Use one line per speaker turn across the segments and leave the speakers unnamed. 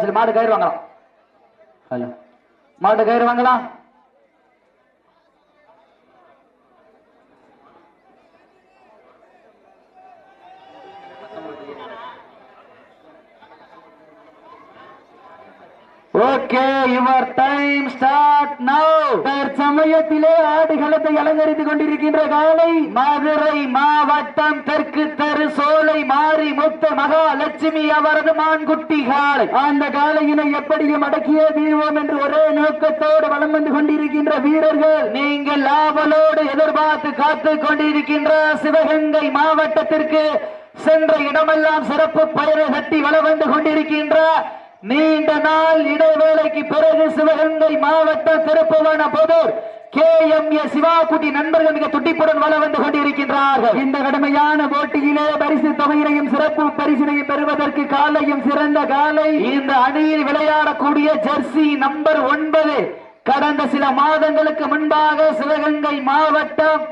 சரி மாடு கயிறு வாங்கலாம். மாடு கயிறு வாங்கலாம். Okay your time start now தற்சமயத்திலே ஆடுகளத்தை அலங்கரித்துக் கொண்டிருக்கின்ற காலை மதுரை மாவட்டம் தெற்கு தெரு சோலை மாறி முத்த மகாலட்சுமி அவரது மான்குட்டி காலை. அந்த காலையினை எப்படியும் அடக்கியே தீர்வோம் என்று ஒரே நோக்கத்தோடு வளம் வந்து கொண்டிருக்கின்ற வீரர்கள் நீங்கள் லாபலோடு எதிர்பார்த்து காத்து கொண்டிருக்கின்ற சிவகங்கை மாவட்டத்திற்கு சென்ற இடமெல்லாம் சிறப்பு பயிரை கட்டி வளம் வந்து கொண்டிருக்கின்ற நீண்ட நாள் இடைவேளைக்கு பிறகு சிவகங்கை மாவட்டம் திருப்புவன பொதூர் கே எம் ஏ சிவாக்குட்டி நண்பர்கள் மிக துடிப்புடன் வள வந்து கொண்டிருக்கின்றார்கள். இந்த கடுமையான போட்டியிலே பரிசு தொகையினையும் சிறப்பு பரிசினையும் பெறுவதற்கு காலையும் சிறந்த காலை. இந்த அணியில் விளையாடக்கூடிய ஜெர்சி நம்பர் ஒன்பது. கடந்த சில மாதங்களுக்கு முன்பாக சிவகங்கை மாவட்டம்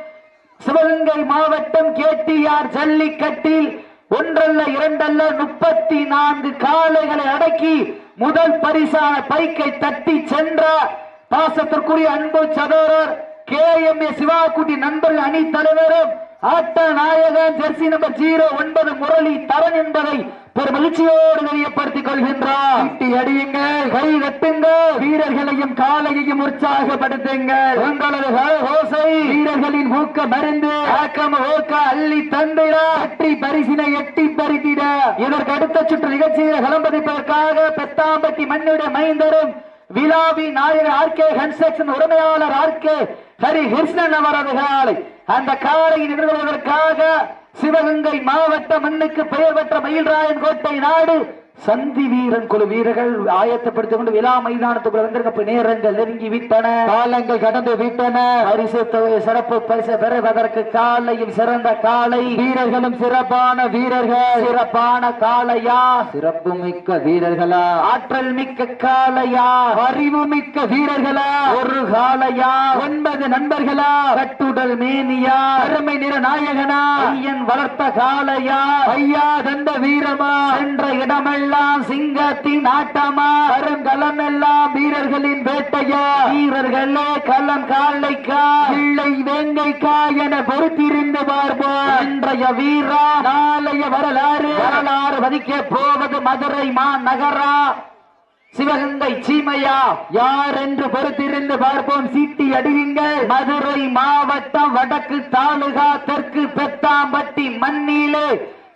சிவகங்கை மாவட்டம் கேடிஆர் ஜல்லிக்கட்டில் ஒன்றல்ல இரண்டல்ல முப்பத்தி நான்கு காளைகளை அடக்கி முதல் பரிசான பைக்கை தட்டி சென்ற பாசத்திற்குரிய அன்பு சகோதரர் கே எம் ஏ சிவாக்குட்டி நண்பர்கள் அணி தலைவரும் ஆட்ட நாயகன் ஜெர்சி நம்பர் ஜீரோ ஒன்பது முரளி தரன் என்பதை பெரும் மகிழ்ச்சியோடு தெரியப்படுத்திக் கொள்கின்றார். அடியுங்கள் கை தட்டுங்கள் வீரர்களையும் காலையையும் உற்சாகப்படுத்துங்கள் உங்களது ஓசை வீரர்களின் ஊக்க மருந்து. ஆக்கம் ஊக்க அள்ளி தந்திட. வெற்றி பரிசினை எட்டி பறித்திட. இதற்கு அடுத்த சுற்று நிகழ்ச்சியில் கலம்பதிப்பதற்காக பெத்தாம்பட்டி மண்ணுடைய மைந்தரும் விழாவி நாயகர் ஆர் கே கன்ஸ்ட்ரக்ஷன் உரிமையாளர் ஆர் கே ஹரி கிருஷ்ணன் அவரது காலை. அந்த காலையில் எதிர்கொள்வதற்காக சிவகங்கை மாவட்ட மண்ணுக்கு பெயர் பெற்ற மயில்ராயன் கோட்டை நாடு சந்தி வீரன் குழு வீரர்கள் ஆயத்தப்படுத்திக் கொண்டு விழா மைதானத்துக்குள்ள வந்திருக்க நேரங்கள் நெருங்கி விட்டன. காலங்கள் கடந்து விட்டன. பரிசு தொகை சிறப்பு பரிசு பெறுவதற்கு காலையும் சிறந்த காலை. வீரர்களும் சிறப்பான வீரர்கள். சிறப்பான காளையா? சிறப்பு மிக்க வீரர்களா? ஆற்றல் மிக்க காளையா? அறிவு மிக்க வீரர்களா? ஒரு காளையா? ஒன்பது நண்பர்களா? கட்டுடல் மேனியா? அருமை நிற நாயகனா? ஐயன் வளர்த்த காளையா? ஐயா தந்த வீரமா? என்ற எல்லாம் சிங்கத்தின் ஆட்டமா? வரும் களம் எல்லாம் வீரர்களின் வேட்டையா? வீரர்களே களம் காலைக்கா இல்லை வேங்கைக்கா என பொறுத்திருந்து பார்ப்போம். இன்றைய வீரா நாளைய வரலாறு. வரலாறு வதிக்க போவது மதுரை மா நகரா சிவகங்கை சீமையா? யார் என்று பொறுத்திருந்து பார்ப்போம். சீட்டி அடியுங்கள். மதுரை மாவட்டம் வடக்கு தாலுகா தெற்கு பெத்தாம்பட்டி மண்ணிலே.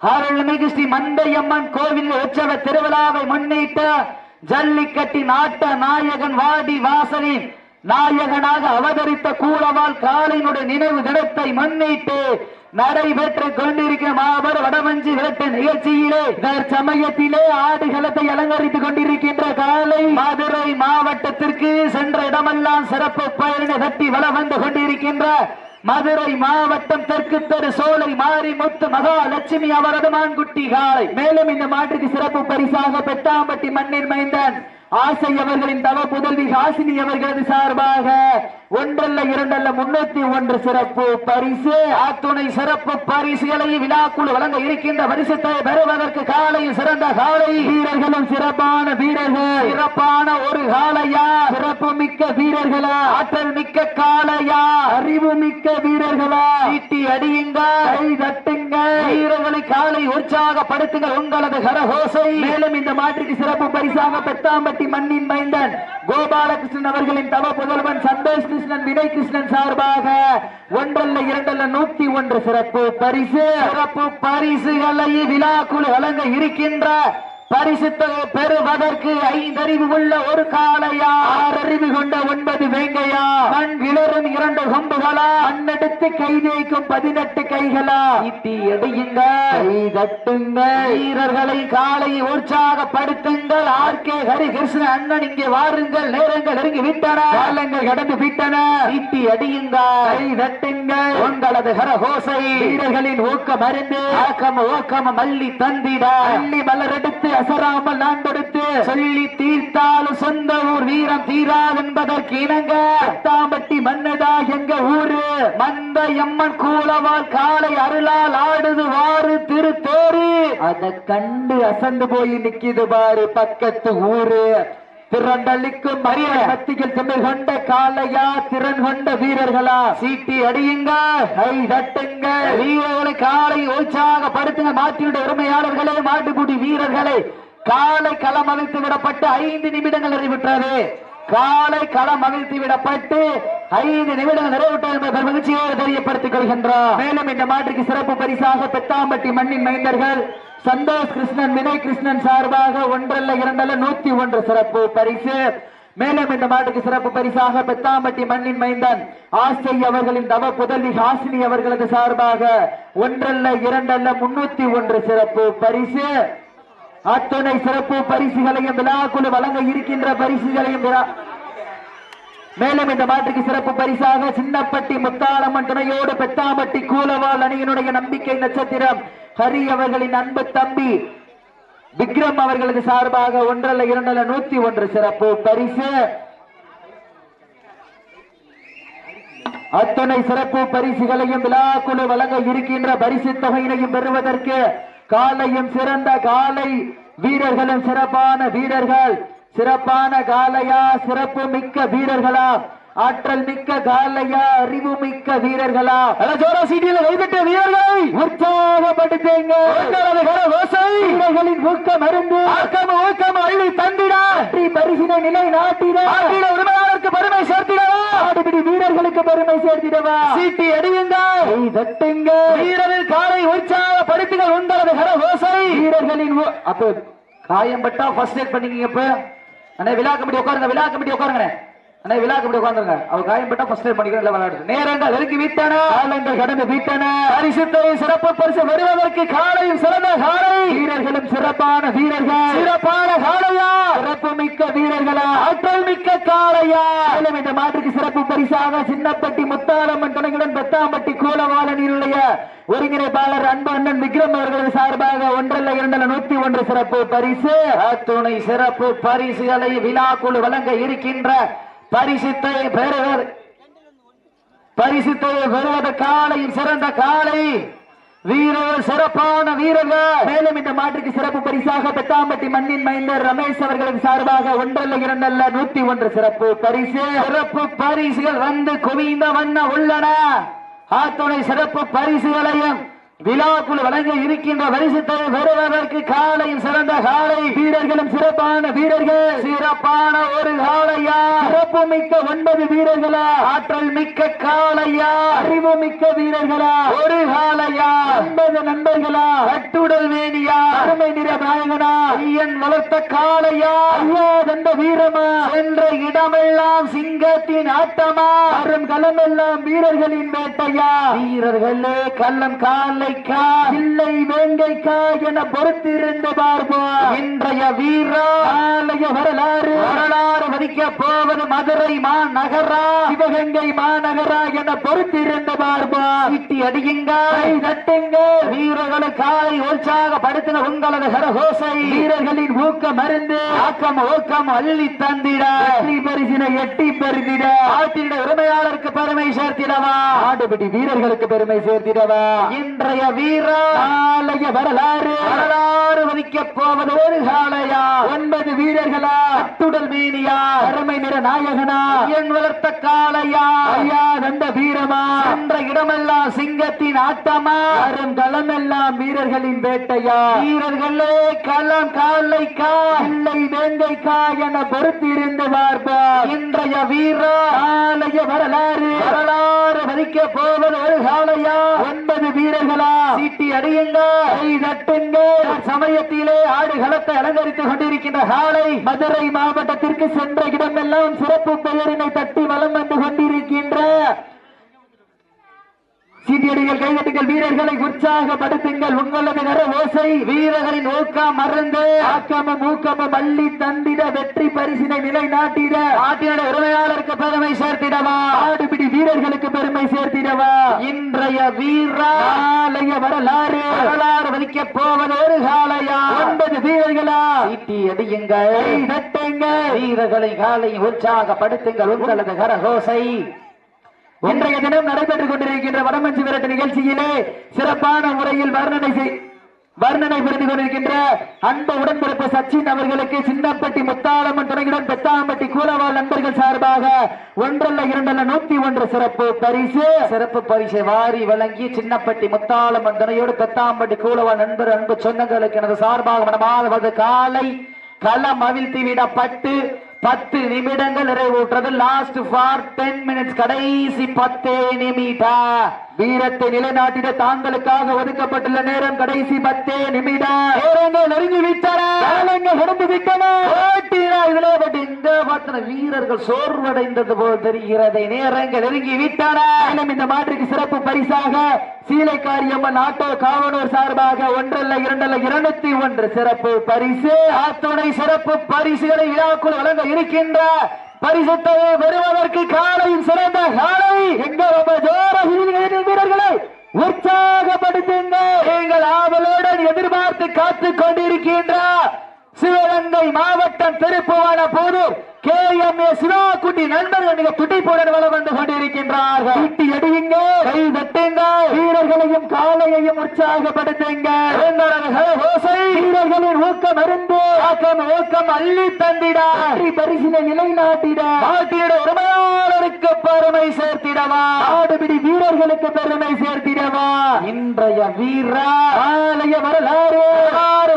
அருள்மிகு ஸ்ரீ மந்தையம்மன் கோவில் உற்சவ திருவிழாவை முன்னிட்டு ஜல்லிக்கட்டி நாட்ட நாயகன் வாடி வாசலின் நாயகனாக அவதரித்த கூலவால் காலினுடைய நினைவு தினத்தை முன்னிட்டு நடைபெற்றுக் கொண்டிருக்கிற மாபெரும் வடமஞ்சி வேட்ட நிகழ்ச்சியிலே சமயத்திலே ஆடுகளத்தை அலங்கரித்துக் கொண்டிருக்கின்ற காலை மதுரை மாவட்டத்திற்கு சென்ற இடமெல்லாம் சிறப்பு பயணி தட்டி வள வந்து கொண்டிருக்கின்ற மதுரை மாவட்டம் தெற்கு தெரு சோலை மாறி முத்து மகாலட்சுமி அவரது மான்குட்டி காலை மேலும் இந்த மாட்டுக்கு சிறப்பு பரிசாக பெட்டாம்பட்டி மண்ணின் மைந்தன் ஆசை அவர்களின் தவ புதல்வி ஹாசினி அவர்களது சார்பாக ஒன்றல்ல இரண்டல்ல முன்னூத்தி ஒன்று சிறப்பு பரிசு. அத்துணை சிறப்பு பரிசுகளை விழாக்குழு வழங்க இருக்கின்ற பரிசத்தை பெறுவதற்கு காலையில் சிறந்த காலை. வீரர்களும் சிறப்பான வீரர்கள். சிறப்பான ஒரு காலையா? சிறப்பு மிக்க வீரர்களா? ஆற்றல் மிக்க காளையா அறிவு மிக்க வீரர்களா? ஈட்டி அடியுங்க கை தட்டு வீரர்களை காலை உற்சாகப்படுத்துங்கள் உங்களது கரகோசை. மேலும் இந்த மாற்றுக்கு சிறப்பு பரிசாக பெத்தாம்பட்டி மண்ணின் மைந்தன் கோபாலகிருஷ்ணன் அவர்களின் தவ புதல்வன் சந்தோஷ் கிருஷ்ணன் வினய் கிருஷ்ணன் சார்பாக ஒன்றல்ல இரண்டல்ல நூத்தி ஒன்று சிறப்பு பரிசு. சிறப்பு பரிசுகளை விழாக்குழு வழங்க இருக்கின்ற பரிசுத்தை பெறுவதற்கு ஐந்தறிவு உள்ள ஒரு காளையா? அறிவு கொண்ட ஒன்பது வேங்கையா? மண் விளரும் இரண்டு கொம்புகளா? மண்ணெடுத்து கை தேய்க்கும் பதினெட்டு கைகளா? இட்டி எடையுங்க கை தட்டுங்க. வீரர்களை காலை உற்சாகப்படுத்துங்கள். ஆர் கே ஹரிகிருஷ்ண அண்ணன் இங்கே வாருங்கள். நேரங்கள் நெருங்கி விட்டன. காலங்கள் கடந்து விட்டன. இட்டி அடியுங்க கை தட்டுங்க. உங்களது ஹரஹோசை வீரர்களின் ஊக்கம் அறிந்து ஆக்கம் ஓக்கம் மல்லி தந்திட. அள்ளி மலர் எடுத்து அசராமல் நான் கொடுத்து சொல்லி தீர்த்தாலும் சொந்த ஊர் வீரம் தீராது என்பதற்கு இணங்க தாம்பட்டி மன்னதா எங்க ஊரு? மந்த எம்மன் கூலவால் காலை அருளால் ஆடுது வாரு திருத்தேரு. அதை கண்டு அசந்து போய் நிக்குது பாரு பக்கத்து ஊரு. திரண்டளிக்கும் மரிய மத்தியில் திமிழ் கொண்ட காளையா திறன் கொண்ட வீரர்களா? சீட்டி அடியுங்க கை தட்டுங்க. வீரர்களை காலை உற்சாகப்படுத்துங்க மாட்டினுடைய உரிமையாளர்களே மாட்டுக்குடி வீரர்களே. காலை களம் அவிழ்த்து விடப்பட்டு ஐந்து நிமிடங்கள் நிறைவுற்றது காலை களம் மகிழ்த்தி விடப்பட்டு ஐந்து நிமிடங்கள் நிறைவுற்ற என்பதை மகிழ்ச்சியோடு தெரியப்படுத்திக் கொள்கின்றார் மேலும் இந்த மாற்றுக்கு சிறப்பு பரிசாக பெத்தாம்பட்டி மண்ணின் மைந்தர்கள் சந்தோஷ் கிருஷ்ணன் வினய் கிருஷ்ணன் சார்பாக ஒன்றல்ல இரண்டல்ல நூத்தி ஒன்று சிறப்பு பரிசு. மேலும் இந்த மாட்டுக்கு சிறப்பு பரிசாக பெத்தாம்பட்டி மண்ணின் மைந்தன் ஆசை அவர்களின் தவ புதல்வி ஹாசினி அவர்களது சார்பாக ஒன்றல்ல இரண்டல்ல முன்னூத்தி ஒன்று சிறப்பு பரிசு. அத்துணை சிறப்பு பரிசுகளையும் விழாக்குழு வழங்க இருக்கின்ற பரிசுகளையும் விழா- மேலும் இந்த மாற்றுக்கு சிறப்பு பரிசாக சின்னப்பட்டி முத்தாளம்மன் துணையோடு பெத்தாம்பட்டி கூலவாள் அணியினுடைய நம்பிக்கை நட்சத்திரம். ஹரி அவர்களின் அன்பு தம்பி விக்ரம் அவர்களது சார்பாக ஒன்றல்ல இரண்டல்ல நூத்தி ஒன்று சிறப்பு பரிசு. அத்துணை சிறப்பு பரிசுகளையும் விழாக்குழு வழங்க இருக்கின்ற பரிசு தொகையினையும் பெறுவதற்கு காலையும் சிறந்த காலை. வீரர்களும் சிறப்பான வீரர்கள். சிறப்பான காலையா? சிறப்பு மிக்க வீரர்களா? ஆற்றல் மிக்க காலையா? அறிவு மிக்க வீரர்களா? ஜோரா சீட்டியில் கைவிட்ட வீரர்களை! உற்சாகப்படுத்துங்க. வீரர்களின் ஊக்கம் அருந்து ஆக்கம் ஊக்கம் அள்ளி தந்திட. பரிசினை நிலை நாட்டிட. உரிமையாளருக்கு பெருமை சேர்த்திடவா? ஆடுபிடி வீரர்களுக்கு பெருமை சேர்த்திடவா? சீட்டி அடியுங்க தட்டுங்க. வீரரில் காலை உற்சாகப்படுத்துங்கள் உங்களது கரகோசை வீரர்களின் ஊ- அப்ப காயம்பட்டா ஃபர்ஸ்ட் எய்ட் பண்ணிக்கிங்க இப்ப. அண்ணே விழா கமிட்டி உட்காருங்க விழா கமிட்டி உட்காருங்க அண்ணே விழா கமிட்டி உட்காருங்க அவர் காயம்பட்டா ஃபர்ஸ்ட் எய்ட் பண்ணிக்கிறேன் விளையாடுது. நேரங்கள் நெருங்கி விட்டன? காலங்கள் கடந்து விட்டன? பரிசுத்தை சிறப்பு பரிசு வருவதற்கு காலையும் சிறந்த காலை. வீரர்களும் சிறப்பான வீரர்கள். சிறப்பான காளையா சிறப்பு மிக்க வீரர்களா? ஆற்றல் மிக்க காளையா மேலும் இந்த மாற்றுக்கு சிறப்பு பரிசாக சின்னப்பட்டி முத்தாலம்மன் துணையுடன் பெத்தாம்பட்டி கூலவாளனினுடைய ஒருங்கிணைப்பாளர் அன்பு அண்ணன் விக்ரம் அவர்களது சார்பாக ஒன்றல்ல இரண்டல்ல நூத்தி ஒன்று சிறப்பு பரிசு. அத்துணை சிறப்பு பரிசுகளை விழாக்குழு வழங்க இருக்கின்ற பரிசுத்தை பெறுவர். பரிசுத்தை பெறுவது காலையும் சிறந்த காலை. வீரர்கள் சிறப்பான வீரர்கள். மேலும் இந்த மாற்றுக்கு சிறப்பு பரிசாக பெத்தாம்பட்டி மண்ணின் மைந்தர் ரமேஷ் அவர்களின் சார்பாக ஒன்றல்ல இரண்டல்ல நூத்தி ஒன்று சிறப்பு பரிசு. சிறப்பு பரிசுகள் வந்து குவிந்த வண்ண உள்ளன. ஆத்துணை சிறப்பு பரிசுகளையும் விழாக்குள் வழங்க இருக்கின்ற வரிசத்தை பெறுவதற்கு காலையும் சிறந்த காலை. வீரர்களும் சிறப்பான வீரர்கள். சிறப்பான ஒரு சிறப்பு மிக்க ஒன்பது வீரர்களா? ஆற்றல் மிக்க காளையா? அறிவு மிக்க வீரர்களா? ஒரு காளையா? ஒன்பது நண்பர்களா? கட்டுடல் வேணியா அருமை நிற நாயகனா? ஐயன் வளர்த்த காளையா? ஐயா தந்த வீரமா? என்ற இடமெல்லாம் சிங்கத்தின் ஆட்டமா? வரும் களமெல்லாம் வீரர்களின் வேட்டையா? வீரர்களே கள்ளம் காலைக்கா இல்லை வேங்கைக்கா என பொறுத்திருந்து பார்ப்போம். இன்றைய வீரா? ஆலய வரலாறு? வரலாறு வதிக்க போவது மதுரை மாநகரா? சிவகங்கை மாநகரா என பொறுத்திருந்து பார்ப்போம் சிட்டி அடியுங்க. கை தட்டுங்க. வீரர்களை காலை உற்சாகப்படுத்தின உங்களது கரகோசை. வீரர்களின் ஊக்கம் மருந்து ஆக்கம் ஊக்கம் அள்ளி தந்திட. வெற்றி பரிசினை எட்டி பெருந்திட. ஆட்டின உரிமையாளருக்கு பெருமை சேர்த்திடவா? ஆடுபிடி வீரர்களுக்கு பெருமை சேர்த்திடவா? இன்றைய வீரா ஆலய வரலாறு. வரலாறு வதிக்க போவது ஒரு காளையா? ஒன்பது வீரர்களா? அத்துடல் மீனியா? அருமை நிற நாயகனா என் வளர்த்த காளையா? ஐயா தந்த வீரமா? என்ற இடமெல்லாம் சிங்கத்தின் ஆட்டமா? வரும் களமெல்லாம் வீரர்களின் வேட்டையா? வீரர்களே களம் காலைக்கா? இல்லை வேங்கைக்கா என பொறுத்திருந்து பார்ப்பா இன்றைய வீரா? ஆலய வரலாறு. வரலாறு வதிக்க போவது ஒரு காளையா? ஒன்பது வீரர்களா? சீட்டி அடியுங்க தட்டுங்க. சமயத்திலே ஆடுகளத்தை அலங்கரித்துக் கொண்டிருக்கின்ற காளை மதுரை மாவட்டத்திற்கு சென்ற இடமெல்லாம் சிறப்பு பெயரினை தட்டி வலம் வந்து கொண்டிருக்கின்ற சீட்டியடிகள் கைதட்டுங்கள் வீரர்களை உற்சாகப்படுத்துங்கள். உங்களது கர ஓசை வீரர்களின் ஊக்கம் மறந்து ஆக்கமும் ஊக்கமும் அள்ளி தந்திட வெற்றி பரிசினை நிலைநாட்டிட. நாட்டினுடைய உரிமையாளருக்கு பெருமை சேர்த்திடவா? ஆடுபிடி வீரர்களுக்கு பெருமை சேர்த்திடவா? இன்றைய வீராலய வரலாறு வரலாறு வலிக்க போவது ஒரு காலையா ஒன்பது வீரர்களா? சீட்டி அடியுங்கள். தட்டுங்கள் வீரர்களை காலை உற்சாகப்படுத்துங்கள். உங்களது கரகோசை இன்றைய தினம் நடைபெற்றுக் கொண்டிருக்கின்ற வடமஞ்சி விரட்டு நிகழ்ச்சியிலே சிறப்பான முறையில் வர்ணனை செய் வர்ணனை புரிந்து கொண்டிருக்கின்ற அன்பு உடன்பிறப்பு சச்சின் அவர்களுக்கு சின்னப்பட்டி முத்தாளம்மன் துணையுடன் பெத்தாம்பட்டி கூலவாள் நண்பர்கள் சார்பாக ஒன்றல்ல இரண்டல்ல நூத்தி ஒன்று சிறப்பு பரிசு. சிறப்பு பரிசை வாரி வழங்கி சின்னப்பட்டி முத்தாளம்மன் துணையோடு பெத்தாம்பட்டி கூலவாள் நண்பர் அன்பு சொந்தங்களுக்கு எனது சார்பாக மனமாவது காலை களம் அவிழ்த்து விடப்பட்டு பத்து நிமிடங்கள் நிறைவுற்றது. லாஸ்ட் ஃபார் டென் மினிட்ஸ் கடைசி பத்தே நிமிடம். வீரத்தை நிலைநாட்டிட தாங்களுக்காக ஒதுக்கப்பட்டுள்ள நேரம் கடைசி பத்தே நிமிடம். நெருங்கி விட்டன காலங்கள் கடந்து விட்டன போட்டினா இதுல? பட் இந்த பார்த்தன வீரர்கள் சோர்வடைந்தது போல் தெரிகிறது. நேரங்கள் நெருங்கி விட்டன இந்த மாற்றுக்கு சிறப்பு பரிசாக சீலைக்காரியம்மன் ஆட்டோ காவனூர் சார்பாக ஒன்றல்ல இரண்டல்ல இருநூத்தி ஒன்று சிறப்பு பரிசு. அத்துணை சிறப்பு பரிசுகளை விழாக்குள் வழங்க இருக்கின்ற பரிசுத்தை பெறுவதற்கு காலையும் சிறந்த காலை. எங்க ரொம்ப ஜோர வீரர்களை உற்சாகப்படுத்துங்க. நீங்கள் ஆவலுடன் எதிர்பார்த்து காத்துக் கொண்டிருக்கின்ற சிவகங்கை மாவட்டம் திருப்புவன போதூர் கே எம் ஏ சிவாக்குட்டி நண்பர்கள் மிக துடிப்புடன் வளம் வந்து கொண்டிருக்கின்றார்கள். அடியுங்க. கை தட்டுங்க. வீரர்களையும் காலையையும் உற்சாகப்படுத்துங்க. வீரர்களின் ஊக்கம் அருந்து. ஆக்கம் ஊக்கம் அள்ளி தந்திட. பரிசினை நிலைநாட்டிட. நாட்டினுடைய உரிமையாளருக்கு பெருமை சேர்த்திடவா. ஆடுபிடி வீரர்களுக்கு பெருமை சேர்த்திடவா. இன்றைய வீரா ஆலய வரலாறு.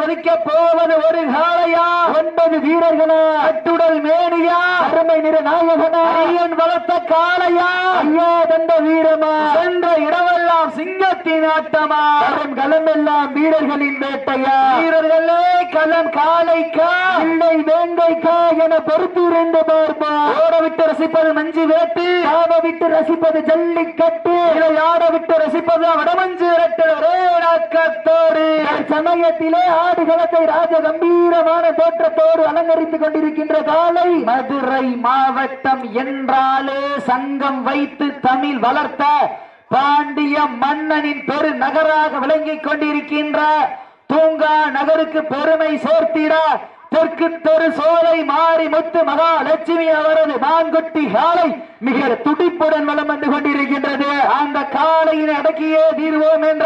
வலிக்க போவது ஒரு காளையா? ஒன்பது வீரர்களா? அட்டுடல் மேனியா? அருமை நிற நாயகனா? ஐயன் வளர்த்த காளையா? ஐயா தந்த வீரமா? சென்ற இடமெல்லாம் சிங்கத்தின் ஆட்டமா? வரும் களமெல்லாம் வீரர்களின் வேட்டையா? வீரர்களே களம் காளைக்கா? இல்லை வேங்கைக்கா என பொறுத்திருந்து பார்ப்பா. ஓட விட்டு ரசிப்பது மஞ்சு வேட்டு ஆட விட்டு ரசிப்பது ஜல்லிக்கட்டு. இதை ஆட விட்டு ரசிப்பது வடமஞ்சு விரட்டு. ஒரே நாக்கத்தோடு. சமயத்திலே ஆடுகளத்தை ராஜ கம்பீரமான தோற்றத்தோடு அலங்கரித்துக் கொண்டிருக்கின்ற காலை மதுரை மாவட்டம் என்றாலே சங்கம் வைத்து தமிழ் வளர்த்த பாண்டிய மன்னனின் பெரு நகராக விளங்கிக் கொண்டிருக்கின்ற தூங்கா நகருக்கு பெருமை சேர்த்திட தெற்கு தெரு சோலை மாறி முத்து மகாலட்சுமி அவரது மான்குட்டி காலை மிக துடிப்புடன் வளம் வந்து கொண்டிருக்கின்றது. அந்த காலையினை அடக்கியே தீர்வோம் என்ற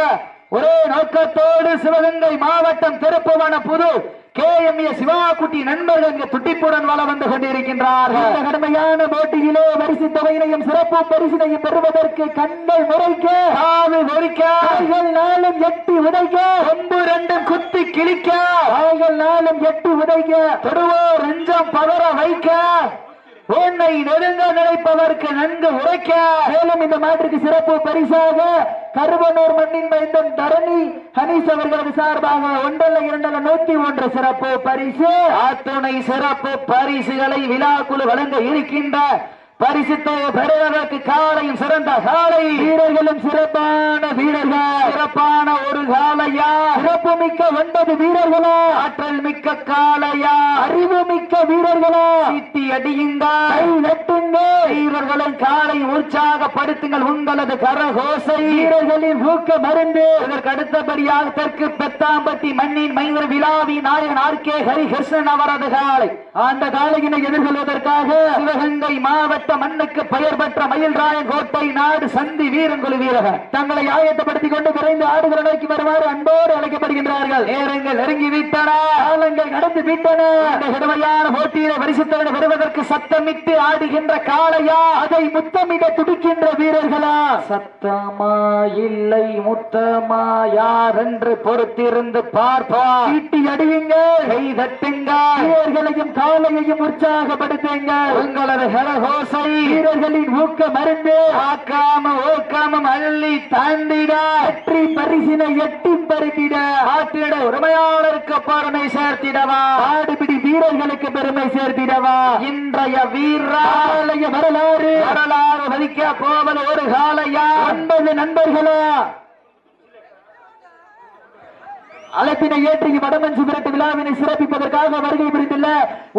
ஒரே நோக்கத்தோடு சிவகங்கை மாவட்டம் திருப்புவன புது கே எம் ஏ சிவாக்குட்டி நண்பர்கள் இங்கு துட்டிப்புடன் வள வந்து கொண்டிருக்கின்றார்கள். இந்த கடுமையான போட்டியிலே பரிசு தொகையினையும் சிறப்பு பரிசினையும் பெறுவதற்கு கண்கள் முறைக்க காது முறிக்க காய்கள் நாளும் எட்டி உதைக்க கொம்பு ரெண்டும் குத்தி கிழிக்க காய்கள் நாளும் எட்டி உதைக்க தொடுவோர் நெஞ்சம் பதற வைக்க உன்னை நெருங்க நினைப்பவருக்கு நன்கு உரைக்க. மேலும் இந்த மாற்றுக்கு சிறப்பு பரிசாக கருவனூர் மண்ணின் மைந்தன் தரணி ஹனீஸ் அவர்களது சார்பாக ஒன்றல்ல இரண்டல்ல நூத்தி ஒன்று சிறப்பு பரிசு. அத்துணை சிறப்பு பரிசுகளை விழாக்குழு வழங்க இருக்கின்ற பரிசுத்தை பெறுவதற்கு காலையும் சிறந்த காலை. வீரர்களும் சிறப்பான வீரர்கள். சிறப்பான ஒரு காலையா? சிறப்பு மிக்க ஒன்பது வீரர்களா? ஆற்றல் மிக்க காலையா? அறிவு மிக்க வீரர்களா? சீட்டி அடியுங்க? கை வெட்டுங்க. காலை உற்சாகப்படுத்துங்கள் உங்களது கரகோசை. வீரர்களின் ஊக்க மருந்து. இதற்கு அடுத்தபடியாக தெற்கு பெத்தாம்பட்டி மண்ணின் மைவர் விழாவி நாயகன் ஆர் கே ஹரிகிருஷ்ணன் அவரது காலை. அந்த காலையினை எதிர்கொள்வதற்காக சிவகங்கை மாவட்ட மண்ணுக்கு பெயர் பெற்ற மயில்ராயன் கோட்டை நாடு சந்தி வீரங்குழு வீரர்கள். தங்களை ஆயத்தப்படுத்திக் கொண்டு விரைந்து ஆடுகிற நோக்கி வருமாறு அன்போடு அழைக்கப்படுகின்றார்கள். நேரங்கள் நெருங்கி விட்டன காலங்கள் நடந்து விட்டன. கடுமையான போட்டியில பரிசுத்தவனை வருவதற்கு சத்தமிட்டு ஆடுகின்ற காளையா? அதை முத்தமிட துடிக்கின்ற வீரர்களா? சத்தமா இல்லை முத்தமா? யார் என்று பொறுத்திருந்து பார்ப்பா. ஈட்டி அடியுங்க கை தட்டுங்க வீரர்களையும் காலையையும் உற்சாகப்படுத்துங்க உங்களது ஹலஹோசை வீரர்களின் ஊக்க மருந்து ஆக்காம ஊக்காமம் அள்ளி தாண்டிட. வெற்றி பரிசினை எட்டி பருத்திட ஆட்டிட உரிமையாளருக்கு பெருமை சேர்த்திடவா. ஆடுபிடி வீரர்களுக்கு பெருமை பெருமை சேர்த்திடவா. இன்றைய வீராலய வரலாறு. வரலாறு மதிக்க போவது ஒரு காலையா. ஒன்பது நண்பர்களா. அழைப்பினை ஏற்றி வடமஞ்சு விரட்டு விழாவினை சிறப்பிப்பதற்காக வருகை புரிந்துள்ள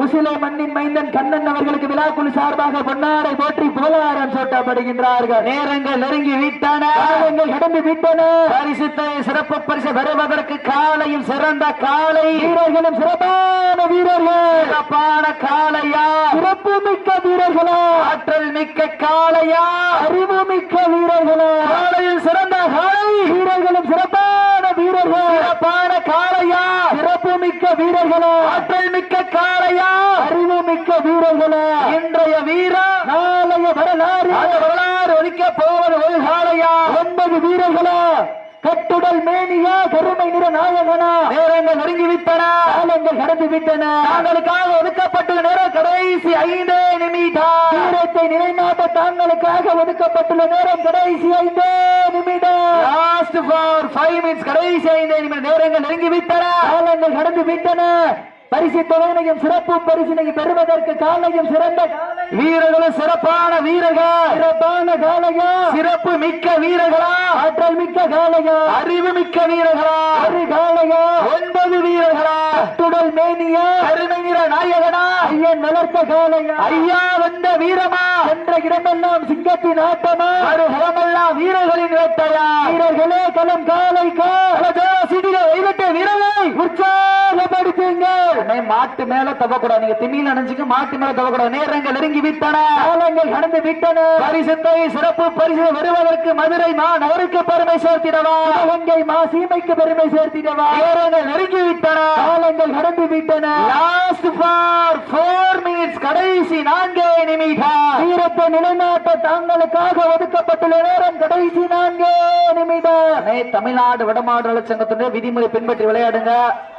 உசிலை மண்ணின் மைந்தன் கண்ணன் அவர்களுக்கு விழாக்குழு சார்பாக பொன்னாடை போற்றி புகழாரம் சூட்டப்படுகின்றார்கள். நேரங்கள் நெருங்கி விட்டன. காலங்கள் கடந்து விட்டன. பரிசுத்தை சிறப்பு பரிசு பெறுவதற்கு காலையும் சிறந்த காலை. வீரர்களும் சிறப்பான வீரர்கள். சிறப்பான காளையா சிறப்பு மிக்க வீரர்களா? ஆற்றல் மிக்க காளையா அறிவு மிக்க வீரர்களா? காலையில் சிறந்த காலை. வீரர்களும் சிறப்பான வீரர்கள். சிறப்பான காளையா? சிறப்பு மிக்க வீரர்களா. ஆற்றல் மிக்க காளையா? அறிவு மிக்க வீரர்களா. இன்றைய வீரா நாளைய வரலாறு. வரலாறு ஒழிக்க போவது ஒரு காளையா? ஒன்பது வீரர்களா. கட்டுடல் மேனியா கருமை நிற நாயகனா. நேரங்கள் நெருங்கி விட்டன காலங்கள் கடந்து விட்டன தாங்களுக்காக ஒதுக்கப்பட்டுள்ள நேரம் கடைசி ஐந்தே நிமிடம். வீரத்தை நிலைநாட்ட தாங்களுக்காக ஒதுக்கப்பட்டுள்ள நேரம் கடைசி ஐந்தே நிமிடம். லாஸ்ட் ஃபார் ஃபைவ் மினிட்ஸ் கடைசி ஐந்தே நிமிடம். நேரங்கள் நெருங்கி விட்டன காலங்கள் கடந்து விட்டன பரிசு தொகையினையும் சிறப்பு பரிசினையும் பெறுவதற்கு காலையும் சிறந்த. வீரர்களும் சிறப்பான வீரர்கள். காலையா சிறப்பு மிக்க வீரர்களா? ஆற்றல் மிக்க காலையா அறிவு மிக்க வீரர்களா? ஒரு காலையா ஒன்பது வீரர்களா? துடல் மேனியா? அருமை நிற நாயகனா? ஐயன் வளர்த்த காலையா ஐயா வந்த வீரமா? என்ற இடமெல்லாம் சிங்கத்தின் ஆட்டமா? ஒரு களமெல்லாம் வீரர்களின் வேட்டையா? வீரர்களே களம் காலைக்கா சிடில வைவிட்ட வீரர்களை! உற்சாகப்படுத்துங்கள் உடனே மாட்டு மேல தவக்கூடாது நீங்க திண்ணியில் நினைச்சுக்க மாட்டு மேல தவக்கூடாது நேரங்கள் நெருங்கி விட்டன. காலங்கள் கடந்து விட்டன. பரிசுத்தை சிறப்பு பரிசு வருவதற்கு மதுரை மா நகருக்கு பெருமை சேர்த்திடவா? சிவகங்கை மா சீமைக்கு பெருமை சேர்த்திடவா? நேரங்கள் நெருங்கி விட்டன. காலங்கள் கடந்து விட்டன. லாஸ்ட் ஃபார் போர் மினிட்ஸ் கடைசி நான்கே நிமிடம். வீரத்தை நிலைநாட்ட தாங்களுக்காக ஒதுக்கப்பட்டுள்ள நேரம் கடைசி நான்கே நிமிடம். தமிழ்நாடு வடமாடு நலச்சங்கத்துடைய விதிமுறை பின்பற்றி விளையாடுங்க.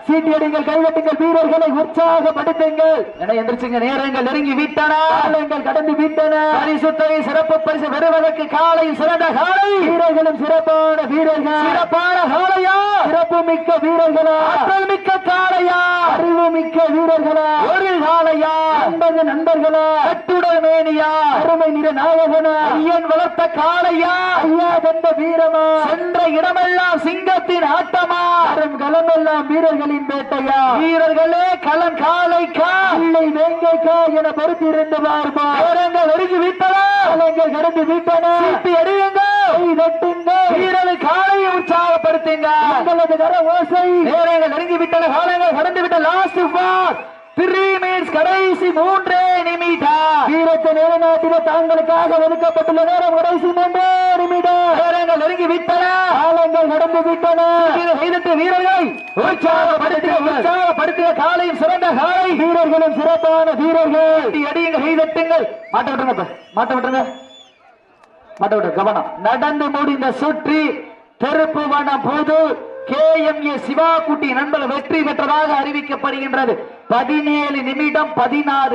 சீட்டியடிங்கள் கைதட்டுங்கள் வீரர்களை உற்சாகப்படுத்துங்கள். என எந்திரிச்சுங்க நேரங்கள் நெருங்கி விட்டன. காலங்கள் கடந்து விட்டன. பரிசுத்தை சிறப்பு பரிசு பெறுவதற்கு காலை சிறந்த காலை. வீரர்களும் சிறப்பான வீரர்கள். சிறப்பான காளையா சிறப்பு மிக்க வீரர்களா? மிக்க அறிவு மிக்க வீரர்களா ஒரு காளையா ஒன்பது நண்பர்களா கட்டுடல் மேனியா அருமை நிற நாயகனா ஐயன் வளர்த்த காளையா? ஐயா தந்த வீரமா சென்ற இடமெல்லாம் சிங்கத்தின் ஆட்டமா? வரும் களமெல்லாம் வீரர்களின் வேட்டையா? வீரர்களே களம் காளைக்கா? இல்லை வேங்கைக்கா என பொறுத்திருந்து பார்ப்பா நேரங்கள் நெருங்கி விட்டன காலங்கள் கடந்து விட்டன சீட்டி அடியுங்கள் வீரர்கள் காலையை உற்சாகப்படுத்துங்க. உங்களது கர ஓசை. நேரங்கள் நெருங்கி விட்டன காலங்கள் கடந்து விட்ட லாஸ்ட் த்ரீ மினிட்ஸ் கடைசி மூன்றே நிமிடம். வீரத்தை நிலைநாட்டின தாங்களுக்காக ஒதுக்கப்பட்டுள்ள நேரம் கடைசி மூன்றே நிமிடம். நேரங்கள் நெருங்கி விட்டன காலங்கள் கடந்து விட்டன வீரர்கள் உற்சாகப்படுத்திய உற்சாகப்படுத்திய காலையும் சிறந்த காலை. வீரர்களும் சிறப்பான வீரர்கள். அடியுங்க கைதட்டுங்கள் மாட்ட விட்டுருங்க. மாட்ட விட்டுருங்க. மாட்ட கவனம். நடந்து முடிந்த சுற்றி திருப்புவனம் போது கே எம் ஏ சிவா குட்டி நண்பர்கள் வெற்றி பெற்றதாக அறிவிக்கப்படுகின்றது. பதினேழு நிமிடம் பதினாறு